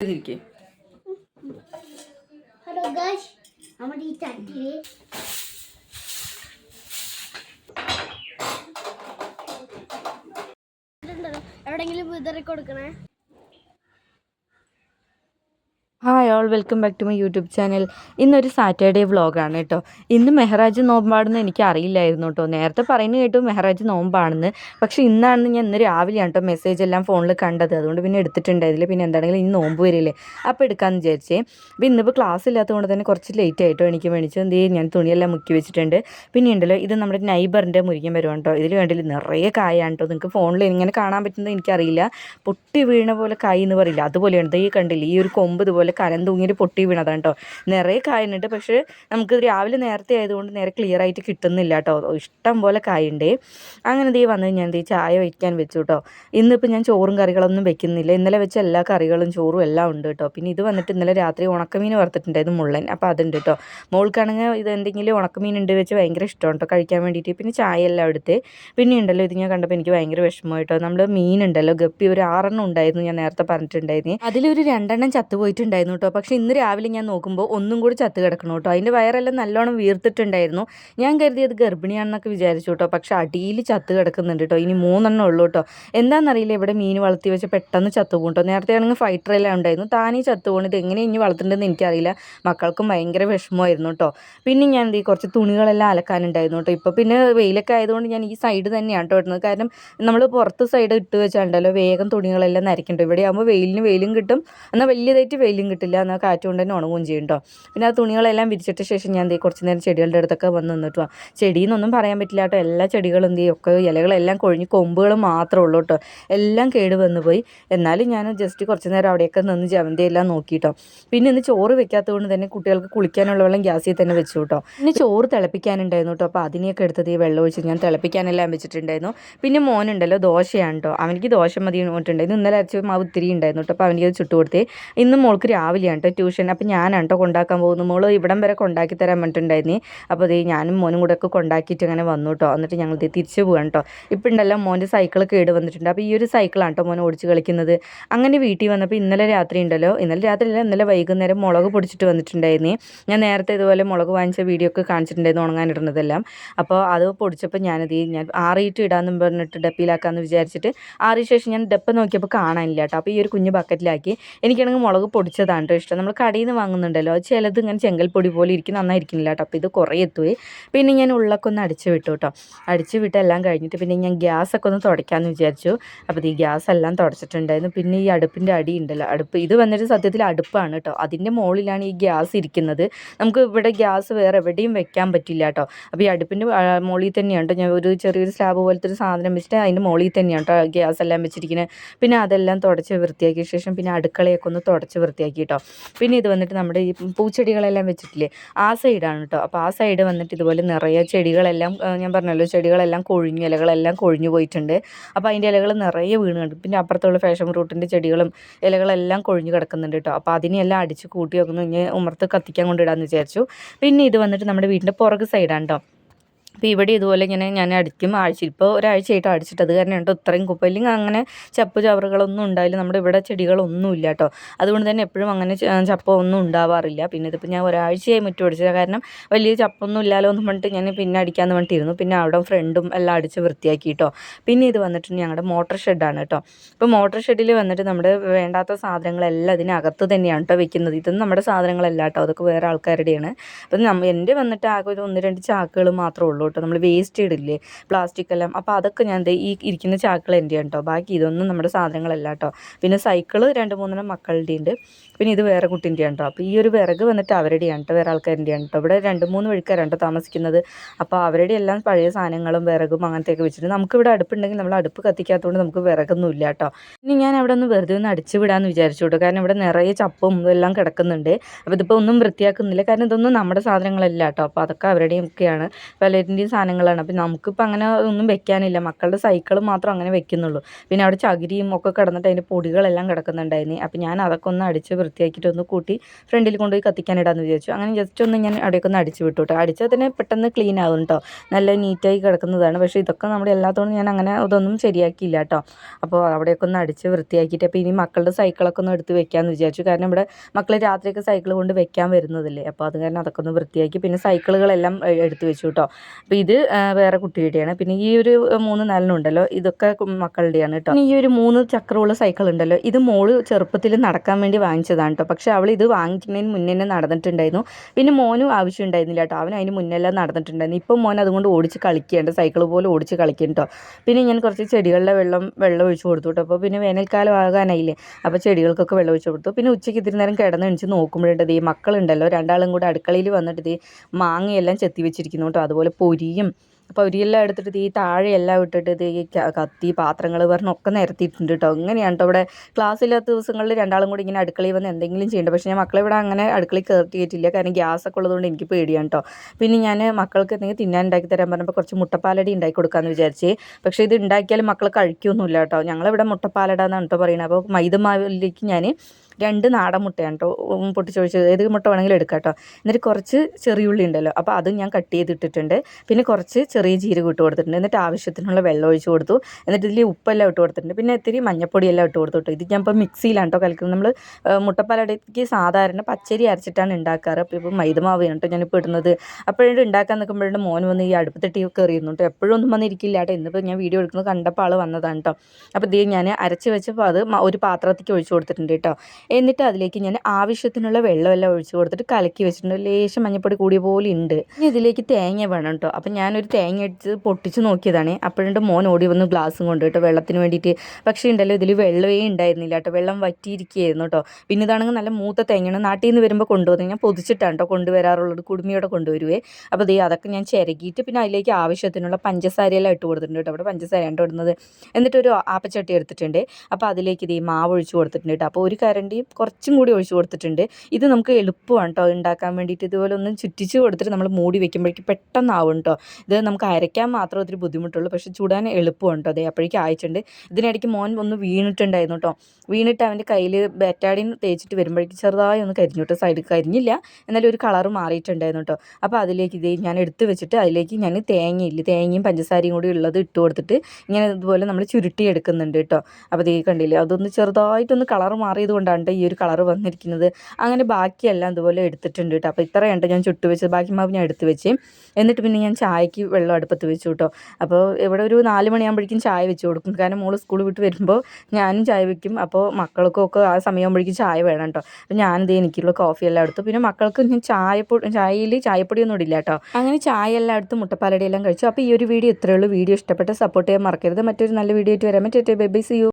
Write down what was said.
ഇരിക്കെ hello guys നമ്മുടെ ഈ ചട്ടിയിൽ എവിടെങ്കിലും വിതറി കൊടുക്കണേ hi all welcome back to my YouTube channel ഇന്നൊരു സാറ്റർഡേ വ്ളോഗാണ് കേട്ടോ. ഇന്ന് മെഹ്റാജ് നോമ്പാണെന്ന് എനിക്ക് അറിയില്ലായിരുന്നു കേട്ടോ. നേരത്തെ പറയുന്നത് കേട്ടു മെഹ്റാജ് നോമ്പാണെന്ന്. പക്ഷേ ഇന്നാണ് ഞാൻ ഇന്ന് രാവിലെയാണ് കേട്ടോ മെസ്സേജ് എല്ലാം ഫോണിൽ കണ്ടത്. അതുകൊണ്ട് പിന്നെ എടുത്തിട്ടുണ്ടായിരുന്നില്ല പിന്നെ എന്താണെങ്കിലും ഇനി നോമ്പ് വരില്ലേ? അപ്പോൾ എടുക്കാമെന്ന് വിചാരിച്ചേ. അപ്പോൾ ഇന്നിപ്പോൾ ക്ലാസ് ഇല്ലാത്തതുകൊണ്ട് തന്നെ കുറച്ച് ലേറ്റ് ആയിട്ടോ എനിക്ക് മേടിച്ചു എന്ത് ഞാൻ തുണിയെല്ലാം മുക്കി വെച്ചിട്ടുണ്ട്. പിന്നെ ഉണ്ടല്ലോ ഇത് നമ്മുടെ നൈബറിന്റെ മുരിക്കാൻ വരുവാണ് കേട്ടോ. ഇതിൽ വേണ്ടില്ല നിറയെ കായാണ് കേട്ടോ. നിങ്ങൾക്ക് ഫോണിൽ ഇങ്ങനെ കാണാൻ പറ്റുന്നത് എനിക്കറിയില്ല. പൊട്ടി വീണ പോലെ കായ് എന്ന് പറയില്ല. അതുപോലെയാണ്. ഈ കണ്ടില്ല ഈ ഒരു കൊമ്പ് ഇതുപോലെ കനം തൂങ്ങിയിട്ട് പൊട്ടി വീണതാണ് കേട്ടോ. നിറയെ കായുണ്ട്. പക്ഷേ നമുക്ക് രാവിലെ നേരത്തെ ആയതുകൊണ്ട് നേരെ ക്ലിയർ ആയിട്ട് കിട്ടുന്നില്ല കേട്ടോ. ഇഷ്ടം പോലെ കായുണ്ട്. അങ്ങനെ ദേ വന്ന് ഞാൻ ദേ ചായ വയ്ക്കാൻ വെച്ചു കേട്ടോ. ഇന്നിപ്പോൾ ഞാൻ ചോറും കറികളൊന്നും വെക്കുന്നില്ല. ഇന്നലെ വെച്ച എല്ലാ കറികളും ചോറും എല്ലാം ഉണ്ട് കേട്ടോ. പിന്നെ ഇത് വന്നിട്ട് ഇന്നലെ രാത്രി ഉണക്കമീൻ വറുത്തിട്ടുണ്ടായിരുന്നു മുള്ളൻ. അപ്പോൾ അതുണ്ട് കേട്ടോ. മോൾക്കാണെങ്കിൽ ഇത് എന്തെങ്കിലും ഉണക്കമീൻ ഉണ്ട് വെച്ച് ഭയങ്കര ഇഷ്ടം കേട്ടോ. കഴിക്കാൻ വേണ്ടിയിട്ട്. പിന്നെ ചായ എല്ലാം എടുത്ത്. പിന്നെ ഉണ്ടല്ലോ ഇത് ഞാൻ കണ്ടപ്പോൾ എനിക്ക് ഭയങ്കര വിഷമമായി കേട്ടോ. നമ്മൾ മീൻ ഉണ്ടല്ലോ ഗപ്പി ഒരു ആറെണ്ണം ഉണ്ടായിരുന്നു ഞാൻ നേരത്തെ പറഞ്ഞിട്ടുണ്ടായിരുന്നു. അതിലൊരു രണ്ടെണ്ണം ചത്തുപോയിട്ടുണ്ടായിരുന്നു കേട്ടോ. പക്ഷേ ഇന്ന് രാവിലെ ഞാൻ നോക്കുമ്പോൾ ഒന്നും കൂടി ചത്ത് കിടക്കണം കേട്ടോ. അതിന്റെ വയറെല്ലാം നല്ലോണം വീർത്തിട്ടുണ്ടായിരുന്നു. ഞാൻ കരുതിയത് ഗർഭിണിയാണെന്നൊക്കെ വിചാരിച്ചു കേട്ടോ. പക്ഷേ അടിയിൽ ചത്ത് കിടക്കുന്നുണ്ട് കേട്ടോ. ഇനി മൂന്നെണ്ണം ഉള്ളൂ കേട്ടോ. എന്താണെന്നറിയില്ല ഇവിടെ മീൻ വളർത്തി വെച്ച് പെട്ടെന്ന് ചത്തുപോകും കേട്ടോ. നേരത്തെ ആണെങ്കിൽ ഫൈറ്റർ എല്ലാം ഉണ്ടായിരുന്നു. താനേ ചത്ത് ഇത് എങ്ങനെ ഇനി വളർത്തേണ്ടതെന്ന് എനിക്കറിയില്ല. മക്കൾക്കും ഭയങ്കര വിഷമമായിരുന്നു കേട്ടോ. പിന്നെ ഞാൻ എന്ത് കുറച്ച് തുണികളെല്ലാം അലക്കാനുണ്ടായിരുന്നു കേട്ടോ. ഇപ്പോൾ പിന്നെ വെയിലൊക്കെ ആയതുകൊണ്ട് ഞാൻ ഈ സൈഡ് തന്നെയാണ് കേട്ടോ ഇടുന്നത്. കാരണം നമ്മൾ പുറത്ത് സൈഡ് ഇട്ട് വെച്ചാണ്ടല്ലോ വേഗം തുണികളെല്ലാം നരയ്ക്കണ്ടോ ഇവിടെ ആകുമ്പോൾ വെയിലിന് വെയിലും കിട്ടും. എന്നാൽ വലിയതായിട്ട് വെയിലും കിട്ടില്ല. എന്നാൽ കാറ്റ് കൊണ്ട് തന്നെ ചെയ്യും കേട്ടോ പിന്നെ ആ തുണികളെല്ലാം വിരിച്ചിട്ട ശേഷം ഞാൻ ദേ കുറച്ച് നേരം ചെടികളുടെ അടുത്തൊക്കെ വന്ന് നിന്നിട്ട് ചെടിയെന്നൊന്നും പറയാൻ പറ്റില്ല കേട്ടോ എല്ലാ ചെടികളും എന്ത് ഒക്കെ ഇലകളെല്ലാം കൊഴിഞ്ഞ് കൊമ്പുകൾ മാത്രമേ ഉള്ളൂ കേട്ടോ എല്ലാം കേട് വന്നു പോയി. എന്നാലും ഞാൻ ജസ്റ്റ് കുറച്ച് നേരം അവിടെയൊക്കെ നിന്ന് ജവന്തി എല്ലാം നോക്കിയിട്ടോ പിന്നെ ഇന്ന് ചോറ് വെക്കാത്തത് കൊണ്ട് തന്നെ കുട്ടികൾക്ക് കുളിക്കാനുള്ള വെള്ളം ഗ്യാസിൽ തന്നെ വെച്ചു കേട്ടോ പിന്നെ ചോറ് തിളപ്പിക്കാനുണ്ടായിരുന്നു കേട്ടോ അപ്പോൾ അതിനെയൊക്കെ എടുത്തത് ഈ വെള്ളം ഒഴിച്ച് ഞാൻ തിളപ്പിക്കാനെല്ലാം വെച്ചിട്ടുണ്ടായിരുന്നു. പിന്നെ മോനുണ്ടല്ലോ ദോശയാണ് കേട്ടോ അവനിക്ക് ദോശ മതി ഇന്നലെ അരച്ച മാവ് ഇത്തിരി ഉണ്ടായിരുന്നു കേട്ടോ അപ്പോൾ അവനിക്ക് അത് ചുട്ടുകൊടുത്തേ. ഇന്ന് മോൾക്ക് രാവിലെയാണ് കേട്ടോ ട്യൂഷൻ. അപ്പോൾ ഞാനാണ് കേട്ടോ കൊണ്ടാക്കാൻ പോകുന്നു മോൾ ഇവിടം വരെ കൊണ്ടാക്കി തരാൻ പറഞ്ഞിട്ടുണ്ടായിരുന്നു. അപ്പോൾ ദേ ഞാനും മോനും കൂടെ ഒക്കെ കൊണ്ടാക്കിയിട്ട് അങ്ങനെ വന്നു കേട്ടോ എന്നിട്ട് ഞങ്ങൾ തിരിച്ചു പോകാൻ കേട്ടോ ഇപ്പം ഉണ്ടല്ലോ മോന്റെ സൈക്കിൾ കേട് വന്നിട്ടുണ്ട്. അപ്പോൾ ഈ ഒരു സൈക്കിളാണ് കേട്ടോ മോൻ ഓടിച്ച് കളിക്കുന്നത്. അങ്ങനെ വീട്ടിൽ വന്നപ്പോൾ ഇന്നലെ രാത്രി ഉണ്ടല്ലോ ഇന്നലെ രാത്രി അല്ല ഇന്നലെ വൈകുന്നേരം മുളക് പൊടിച്ചിട്ട് വന്നിട്ടുണ്ടായിരുന്നു. ഞാൻ നേരത്തെ ഇതുപോലെ മുളക് വാങ്ങിച്ച വീഡിയോ ഒക്കെ കാണിച്ചിട്ടുണ്ടായിരുന്നു ഉണങ്ങാനിടുന്നതെല്ലാം. അപ്പോൾ അത് പൊടിച്ചപ്പോൾ ഞാനത് ഞാൻ ആറിയിട്ട് ഇടാമെന്നും പറഞ്ഞിട്ട് ഡപ്പിയിലാക്കാമെന്ന് വിചാരിച്ചിട്ട് ആറിയ ശേഷം ഞാൻ ഡപ്പ് നോക്കിയപ്പോൾ കാണാനില്ല കേട്ടോ അപ്പോൾ ഈ ഒരു കുഞ്ഞ് ബക്കറ്റിലാക്കി എനിക്കാണെങ്കിൽ മുളക് പൊടിച്ചതാണ് ഇഷ്ടം. നമ്മൾ കടയിൽ നിന്ന് വാങ്ങുന്നുണ്ടല്ലോ. അത് ചിലത് ഇങ്ങനെ ചെങ്കൽപ്പൊടി പോലെ ഇരിക്കും. നന്നായിരിക്കുന്നില്ല കേട്ടോ. അപ്പോൾ ഇത് കുറേ എത്തുവേ പിന്നെ ഞാൻ ഉള്ളൊക്കെ ഒന്ന് അടിച്ച് വിട്ടു കേട്ടോ. അടിച്ച് വിട്ടെല്ലാം കഴിഞ്ഞിട്ട് പിന്നെ ഞാൻ ഗ്യാസൊക്കെ ഒന്ന് തുടയ്ക്കാമെന്ന് വിചാരിച്ചു. അപ്പോൾ ഈ ഗ്യാസ് എല്ലാം തുടച്ചിട്ടുണ്ടായിരുന്നു. പിന്നെ ഈ അടുപ്പിന്റെ അടി ഉണ്ടല്ലോ. അടുപ്പ് ഇത് വന്നിട്ട് സത്യത്തിൽ അടുപ്പാണ് കേട്ടോ. അതിന്റെ മുകളിലാണ് ഈ ഗ്യാസ് ഇരിക്കുന്നത്. നമുക്ക് ഇവിടെ ഗ്യാസ് വേറെ എവിടെയും വെക്കാൻ പറ്റില്ല കേട്ടോ. അപ്പോൾ ഈ അടുപ്പിന്റെ മുകളിൽ തന്നെയാണ് കേട്ടോ. ഞാൻ ഒരു ചെറിയൊരു സ്ലാബ് പോലത്തെ ഒരു സാധനം വെച്ചിട്ട് അതിന്റെ മുകളിൽ തന്നെയാണ് കേട്ടോ ഗ്യാസ് എല്ലാം വെച്ചിരിക്കുന്നത് പിന്നെ അതെല്ലാം തുടച്ച് വൃത്തിയാക്കിയ ശേഷം പിന്നെ അടുക്കളയൊക്കെ ഒന്ന് തുടച്ച് വൃത്തിയാക്കി കേട്ടോ. പിന്നെ ഇത് വന്നിട്ട് നമ്മുടെ ഈ പൂച്ചെടികളെല്ലാം വെച്ചിട്ടില്ലേ ആ സൈഡാണ് കേട്ടോ അപ്പോൾ ആ സൈഡ് വന്നിട്ട് ഇതുപോലെ നിറയെ ചെടികളെല്ലാം ഞാൻ പറഞ്ഞല്ലോ ചെടികളെല്ലാം കൊഴിഞ്ഞു ഇലകളെല്ലാം കൊഴിഞ്ഞു പോയിട്ടുണ്ട്. അപ്പോൾ അതിന്റെ ഇലകൾ നിറയെ വീണുണ്ട് പിന്നെ അപ്പുറത്തുള്ള ഫാഷൻ ഫ്രൂട്ടിന്റെ ചെടികളും ഇലകളെല്ലാം കൊഴിഞ്ഞു കിടക്കുന്നുണ്ട് കേട്ടോ അപ്പോൾ അതിനെല്ലാം അടിച്ച് കൂട്ടി വെക്കുന്നു ഇനി ഉമർത്ത് കത്തിക്കാൻ കൊണ്ടിടാമെന്ന് വിചാരിച്ചു. പിന്നെ ഇത് വന്നിട്ട് നമ്മുടെ വീടിന്റെ പുറക് സൈഡാണ് കേട്ടോ അപ്പോൾ ഇവിടെ ഇതുപോലെ ഇങ്ങനെ ഞാൻ അടിക്കും. ആഴ്ച ഇപ്പോൾ ഒരാഴ്ചയായിട്ട് അടിച്ചിട്ട് അത് കാരണം കേട്ടോ ഇത്രയും കുപ്പ ഇല്ലെങ്കിൽ അങ്ങനെ ചപ്പ് ചവറുകളൊന്നും ഉണ്ടായില്ല നമ്മുടെ ഇവിടെ ചെടികളൊന്നും ഇല്ല കേട്ടോ. അതുകൊണ്ട് തന്നെ എപ്പോഴും അങ്ങനെ ചപ്പ ഒന്നും ഉണ്ടാവാറില്ല. പിന്നെ ഇതിപ്പോൾ ഞാൻ ഒരാഴ്ചയായി മുറ്റം അടിച്ചത് കാരണം വലിയ ചപ്പൊന്നും ഇല്ലാലോ എന്ന് പറഞ്ഞിട്ട് ഞാൻ പിന്നെ അടിക്കാമെന്ന് പറഞ്ഞിട്ടിരുന്നു പിന്നെ അവിടെ ഫ്രണ്ടും എല്ലാം അടിച്ച് വൃത്തിയാക്കി കേട്ടോ. പിന്നെ ഇത് വന്നിട്ട് ഞങ്ങളുടെ മോട്ടർ ഷെഡാണ് കേട്ടോ. ഇപ്പോൾ മോട്ടർ ഷെഡിൽ വന്നിട്ട് നമ്മുടെ വേണ്ടാത്ത സാധനങ്ങളെല്ലാം അതിനകത്ത് തന്നെയാണ് കേട്ടോ വെക്കുന്നത്. ഇതൊന്നും നമ്മുടെ സാധനങ്ങളല്ല കേട്ടോ. അതൊക്കെ വേറെ ആൾക്കാരുടെയാണ്. അപ്പം എന്റെ വന്നിട്ട് ആകെ ഒരു ഒന്ന് രണ്ട് ചാക്കുകൾ മാത്രമേ ഉള്ളൂ കേട്ടോ നമ്മൾ വേസ്റ്റ് ഇടില്ലേ? പ്ലാസ്റ്റിക് എല്ലാം. അപ്പോൾ അതൊക്കെ ഞാൻ ഈ ഇരിക്കുന്ന ചാക്കുകൾ എന്റെ കേട്ടോ ബാക്കി ഇതൊന്നും നമ്മുടെ സാധനങ്ങളല്ല കേട്ടോ. പിന്നെ സൈക്കിൾ രണ്ട് മൂന്നെണ്ണം മക്കളുടെ ഉണ്ട്. പിന്നെ ഇത് വേറെ കുട്ടിന്റെയാണ് കേട്ടോ അപ്പോൾ ഈ ഒരു വിറക് വന്നിട്ട് അവരുടെയാണ് കേട്ടോ വേറെ ആൾക്കാരുടെയാണ് കേട്ടോ. ഇവിടെ രണ്ട് മൂന്ന് വഴിക്കാരാണ് കേട്ടോ താമസിക്കുന്നത്. അപ്പോൾ അവരുടെ എല്ലാം പഴയ സാധനങ്ങളും വിറകും അങ്ങനത്തെയൊക്കെ വെച്ചിട്ട് നമുക്കിവിടെ അടുപ്പുണ്ടെങ്കിൽ നമ്മൾ അടുപ്പ് കത്തിക്കാത്തതുകൊണ്ട് നമുക്ക് വിറകൊന്നും ഇല്ല കേട്ടോ. ഇനി ഞാൻ അവിടെ ഒന്ന് വെറുതെ ഒന്ന് അടിച്ച് വിടാമെന്ന് വിചാരിച്ചു കാരണം ഇവിടെ നിറയെ ചപ്പും ഇതെല്ലാം കിടക്കുന്നുണ്ട്. അപ്പോൾ ഇതിപ്പോൾ ഒന്നും വൃത്തിയാക്കുന്നില്ല. കാരണം ഇതൊന്നും നമ്മുടെ സാധനങ്ങളല്ല കേട്ടോ. അപ്പോൾ അതൊക്കെ അവരുടെയും ഒക്കെയാണ് സ്റ്റീലിന്റെയും സാധനങ്ങളാണ്. അപ്പം നമുക്കിപ്പോൾ അങ്ങനെ ഒന്നും വെക്കാനില്ല. മക്കളുടെ സൈക്കിൾ മാത്രം അങ്ങനെ വെക്കുന്നുള്ളൂ. പിന്നെ അവിടെ ചകിരിയും ഒക്കെ കിടന്നിട്ട് അതിന്റെ പൊടികളെല്ലാം കിടക്കുന്നുണ്ടായിരുന്നു അപ്പം ഞാൻ അതൊക്കെ ഒന്ന് അടിച്ച് വൃത്തിയാക്കിയിട്ട് ഒന്ന് കൂട്ടി ഫ്രണ്ടിൽ കൊണ്ടുപോയി കത്തിക്കാനിടാന്ന് വിചാരിച്ചു. അങ്ങനെ ജസ്റ്റ് ഒന്ന് ഞാൻ അവിടെയൊക്കെ ഒന്ന് അടിച്ച് വിട്ടു കേട്ടോ അടിച്ചാൽ തന്നെ പെട്ടെന്ന് ക്ലീൻ ആകും കേട്ടോ നല്ല നീറ്റായി കിടക്കുന്നതാണ്. പക്ഷേ ഇതൊക്കെ നമ്മുടെ എല്ലാത്തോടും ഞാൻ അങ്ങനെ ഇതൊന്നും ശരിയാക്കിയില്ല കേട്ടോ അപ്പോൾ അവിടെയൊക്കെ ഒന്ന് അടിച്ച് വൃത്തിയാക്കിയിട്ട് അപ്പോൾ ഇനി മക്കളുടെ സൈക്കിളൊക്കെ ഒന്ന് എടുത്ത് വെക്കാമെന്ന് വിചാരിച്ചു. കാരണം ഇവിടെ മക്കൾ രാത്രിയൊക്കെ സൈക്കിൾ കൊണ്ട് വെക്കാൻ വരുന്നതല്ലേ. അപ്പോൾ അത് കാരണം അതൊക്കെ ഒന്ന് വൃത്തിയാക്കി പിന്നെ സൈക്കിളുകളെല്ലാം എടുത്ത് വെച്ചു കേട്ടോ അപ്പോൾ ഇത് വേറെ കുട്ടിയുടെയാണ്. പിന്നെ ഈ ഒരു മൂന്ന് നാലിനുണ്ടല്ലോ ഇതൊക്കെ മക്കളുടെയാണ് കേട്ടോ ഈ ഒരു മൂന്ന് ചക്രമുള്ള സൈക്കിൾ ഉണ്ടല്ലോ ഇത് മോൾ ചെറുപ്പത്തിൽ നടക്കാൻ വേണ്ടി വാങ്ങിച്ചതാണ് കേട്ടോ പക്ഷേ അവൾ ഇത് വാങ്ങിക്കുന്നതിന് മുന്നേ തന്നെ നടന്നിട്ടുണ്ടായിരുന്നു. പിന്നെ മോനും ആവശ്യം ഉണ്ടായിരുന്നില്ല കേട്ടോ അവൻ അതിന് മുന്നെല്ലാം നടന്നിട്ടുണ്ടായിരുന്നു. ഇപ്പം മോൻ അതുകൊണ്ട് ഓടിച്ച് കളിക്കുകയുണ്ട് സൈക്കിൾ പോലെ ഓടിച്ച് കളിക്കും കേട്ടോ പിന്നെ ഞാൻ കുറച്ച് ചെടികളുടെ വെള്ളം വെള്ളം ഒഴിച്ചു കൊടുത്തു കേട്ടോ അപ്പോൾ പിന്നെ വേനൽക്കാലം ആകാനായില്ലേ അപ്പോൾ ചെടികൾക്കൊക്കെ വെള്ളം ഒഴിച്ചു കൊടുത്തു. പിന്നെ ഉച്ചയ്ക്ക് ഇത്തിരി നേരം കിടന്ന് എണിച്ച് നോക്കുമ്പോഴേണ്ടത് ഈ മക്കളുണ്ടല്ലോ രണ്ടാളും കൂടെ അടുക്കളയിൽ വന്നിട്ട് ഇത് മാങ്ങയെല്ലാം ചെത്തി വെച്ചിരിക്കുന്നു കേട്ടോ അതുപോലെ പൊരിയും. അപ്പോൾ പൊരിയെല്ലാം എടുത്തിട്ട് ഈ താഴെയെല്ലാം ഇട്ടിട്ട് ഈ കത്തി പാത്രങ്ങൾ പറഞ്ഞൊക്കെ നിരത്തിയിട്ടുണ്ട് കേട്ടോ ഇങ്ങനെയാണ് കേട്ടോ ഇവിടെ ക്ലാസ് ഇല്ലാത്ത ദിവസങ്ങളിൽ രണ്ടാളും കൂടി ഇങ്ങനെ അടുക്കളയിൽ വന്ന് എന്തെങ്കിലും ചെയ്യേണ്ട. പക്ഷേ ഞാൻ മക്കളെ ഇവിടെ അങ്ങനെ അടുക്കളയിൽ കയറ്റിയിട്ടില്ല കാരണം ഗ്യാസ് ഒക്കെ ഉള്ളതുകൊണ്ട് എനിക്ക് പേടിയാണ് കേട്ടോ പിന്നെ ഞാൻ മക്കൾക്ക് എന്തെങ്കിലും തിന്നാൻ ഉണ്ടാക്കി തരാൻ പറഞ്ഞപ്പോൾ കുറച്ച് മുട്ടപ്പാലടി ഉണ്ടാക്കി കൊടുക്കാമെന്ന് വിചാരിച്ച്. പക്ഷേ ഇത് ഉണ്ടാക്കിയാലും മക്കൾ കഴിക്കൊന്നുമില്ല കേട്ടോ ഞങ്ങളിവിടെ മുട്ടപ്പാലട എന്നാണ് കേട്ടോ പറയുന്നത് അപ്പോൾ മൈദമാവിലേക്ക് ഞാൻ രണ്ട് നാടൻ മുട്ടയാണ് കേട്ടോ പൊട്ടിച്ചൊഴിച്ച് ഏത് മുട്ട വേണമെങ്കിലും എടുക്കാം കേട്ടോ എന്നിട്ട് കുറച്ച് ചെറിയുള്ളി ഉണ്ടല്ലോ. അപ്പോൾ അതും ഞാൻ കട്ട് ചെയ്തിട്ടിട്ടുണ്ട്. പിന്നെ കുറച്ച് ചെറിയ ജീരകം ഇട്ട് കൊടുത്തിട്ടുണ്ട്. എന്നിട്ട് ആവശ്യത്തിനുള്ള വെള്ളം ഒഴിച്ച് കൊടുത്തു. എന്നിട്ട് ഇതിൽ ഉപ്പെല്ലാം ഇട്ട് കൊടുത്തിട്ടുണ്ട്. പിന്നെ ഇത്തിരി മഞ്ഞപ്പൊടിയെല്ലാം ഇട്ട് കൊടുത്തു കേട്ടോ ഇത് ഞാൻ ഇപ്പോൾ മിക്സിയിലാണ് കേട്ടോ കലക്കുന്നത്. നമ്മൾ മുട്ടപ്പാലടയ്ക്ക് സാധാരണ പച്ചരി അരച്ചിട്ടാണ് ഉണ്ടാക്കാറ്. അപ്പോൾ ഇപ്പോൾ മൈദമാവ് കേട്ടോ ഞാനിപ്പോൾ ഇടുന്നത്. അപ്പോഴും ഉണ്ടാക്കാൻ നിൽക്കുമ്പോഴും മോൻ വന്ന് ഈ അടുപ്പത്തെട്ടി കയറിയിരുന്നു കേട്ടോ എപ്പോഴും ഒന്നും വന്നിരിക്കില്ല കേട്ടോ ഇന്നിപ്പോൾ ഞാൻ വീഡിയോ എടുക്കുന്നത് കണ്ടപ്പോൾ ആൾ വന്നതാണ് കേട്ടോ അപ്പോൾ ഇത് ഞാൻ അരച്ച് വെച്ചപ്പോൾ അത് ഒരു പാത്രത്തേക്ക് ഒഴിച്ച് കൊടുത്തിട്ടുണ്ട് കേട്ടോ എന്നിട്ട് അതിലേക്ക് ഞാൻ ആവശ്യത്തിനുള്ള വെള്ളമെല്ലാം ഒഴിച്ച് കൊടുത്തിട്ട് കലക്കി വെച്ചിട്ടുണ്ട്. ലേശം മഞ്ഞപ്പൊടി കൂടിയ പോലെ ഉണ്ട്. ഇനി ഇതിലേക്ക് തേങ്ങ വേണം കേട്ടോ അപ്പം ഞാനൊരു തേങ്ങ എടുത്ത് പൊട്ടിച്ച് നോക്കിയതാണ്. അപ്പോഴുണ്ട് മോൻ ഓടി വന്ന് ഗ്ലാസ്സും കൊണ്ട് കേട്ടോ വെള്ളത്തിന് വേണ്ടിയിട്ട്. പക്ഷേ ഉണ്ടല്ലോ ഇതിൽ വെള്ളമേ ഉണ്ടായിരുന്നില്ല കേട്ടോ വെള്ളം വറ്റിയിരിക്കുകയായിരുന്നു കേട്ടോ പിന്നെ ഇതാണെങ്കിൽ നല്ല മൂത്ത തേങ്ങയാണ് നാട്ടിൽ നിന്ന് വരുമ്പോൾ കൊണ്ടുവന്ന് ഞാൻ പൊതിച്ചിട്ടാണ് കേട്ടോ കൊണ്ടുവരാറുള്ളത്. കുടുമിയോടെ കൊണ്ടുവരുവേ. അപ്പോൾ ദേ അതൊക്കെ ഞാൻ ചിരകിയിട്ട് പിന്നെ അതിലേക്ക് ആവശ്യത്തിനുള്ള പഞ്ചസാരയെല്ലാം ഇട്ട് കൊടുത്തിട്ടുണ്ട് കേട്ടോ അവിടെ പഞ്ചസാരയാണ് ഇടുന്നത്. എന്നിട്ടൊരു ആപ്പച്ചട്ടി എടുത്തിട്ടുണ്ട്. അപ്പോൾ അതിലേക്ക് ഇത് മാവ് ഒഴിച്ച് കൊടുത്തിട്ടുണ്ട് കേട്ടോ അപ്പോൾ ഒരു കരണ്ടി കുറച്ചും കൂടി ഒഴിച്ചു കൊടുത്തിട്ടുണ്ട്. ഇത് നമുക്ക് എളുപ്പമാണ് കേട്ടോ ഉണ്ടാക്കാൻ വേണ്ടിയിട്ട്. ഇതുപോലെ ഒന്ന് ചുറ്റിച്ച് കൊടുത്തിട്ട് നമ്മൾ മൂടി വെക്കുമ്പോഴേക്കും പെട്ടെന്നാവും കേട്ടോ ഇത് നമുക്ക് അരയ്ക്കാൻ മാത്രം ഒത്തിരി ബുദ്ധിമുട്ടുള്ളൂ. പക്ഷേ ചൂടാൻ എളുപ്പമാണ് കേട്ടോ അതെ അപ്പോഴേക്കും ആയിട്ടുണ്ട്. ഇതിനിടയ്ക്ക് മോൻ ഒന്ന് വീണിട്ടുണ്ടായിരുന്നു കേട്ടോ വീണിട്ട് അവന്റെ കയ്യിൽ ബെറ്റാഡിൻ തേച്ചിട്ട് വരുമ്പോഴേക്കും ചെറുതായി ഒന്ന് കരിഞ്ഞു കേട്ടോ സൈഡിൽ കരിഞ്ഞില്ല. എന്നാലും ഒരു കളറ് മാറിയിട്ടുണ്ടായിരുന്നു കേട്ടോ അപ്പോൾ അതിലേക്ക് ഇത് ഞാൻ എടുത്ത് വെച്ചിട്ട് അതിലേക്ക് ഞാൻ തേങ്ങയില്ല തേങ്ങയും പഞ്ചസാരയും കൂടി ഉള്ളത് ഇട്ട് കൊടുത്തിട്ട് ഇങ്ങനെ ഇതുപോലെ നമ്മൾ ചുരുട്ടി എടുക്കുന്നുണ്ട് കേട്ടോ അപ്പോൾ ഇത് കണ്ടില്ലേ? അതൊന്ന് ചെറുതായിട്ടൊന്ന് കളർ മാറിയത് കൊണ്ടാണ് ട്ടോ ഈ ഒരു കളർ വന്നിരിക്കുന്നത്. അങ്ങനെ ബാക്കിയെല്ലാം ഇതുപോലെ എടുത്തിട്ടുണ്ട് കേട്ടോ. അപ്പോൾ ഇത്രയുണ്ട് ഞാൻ ചുട്ടു വെച്ചത്. ബാക്കി മാവ് ഞാൻ എടുത്ത് വെച്ച്. എന്നിട്ട് പിന്നെ ഞാൻ ചായക്ക് വെള്ളം അടുപ്പത്ത് വെച്ചു കേട്ടോ. അപ്പോൾ ഇവിടെ ഒരു നാല് മണിയാകുമ്പോഴേക്കും ചായ വെച്ച് കൊടുക്കും. കാരണം മോൾ സ്കൂൾ വിട്ട് വരുമ്പോൾ ഞാനും ചായ വയ്ക്കും അപ്പോൾ മക്കൾക്കൊക്കെ ആ സമയമാകുമ്പോഴേക്കും ചായ വേണം കേട്ടോ. അപ്പോൾ ഞാനിത് എനിക്കുള്ള കോഫി എല്ലാം എടുത്തു. പിന്നെ മക്കൾക്ക് ഞാൻ ചായപ്പൊടി ചായയിൽ ചായപ്പൊടിയൊന്നും ഇടില്ല കേട്ടോ. അങ്ങനെ ചായ എല്ലാം എടുത്ത് മുട്ടപ്പാലടി എല്ലാം കഴിച്ചു. അപ്പോൾ ഈ ഒരു വീഡിയോ ഇത്രയേ ഉള്ളൂ. വീഡിയോ ഇഷ്ടപ്പെട്ട സപ്പോർട്ട് ചെയ്യാൻ മറക്കരുത്. മറ്റൊരു നല്ല വീഡിയോ ആയിട്ട് വരാൻ മറ്റേ ബേബി സി യു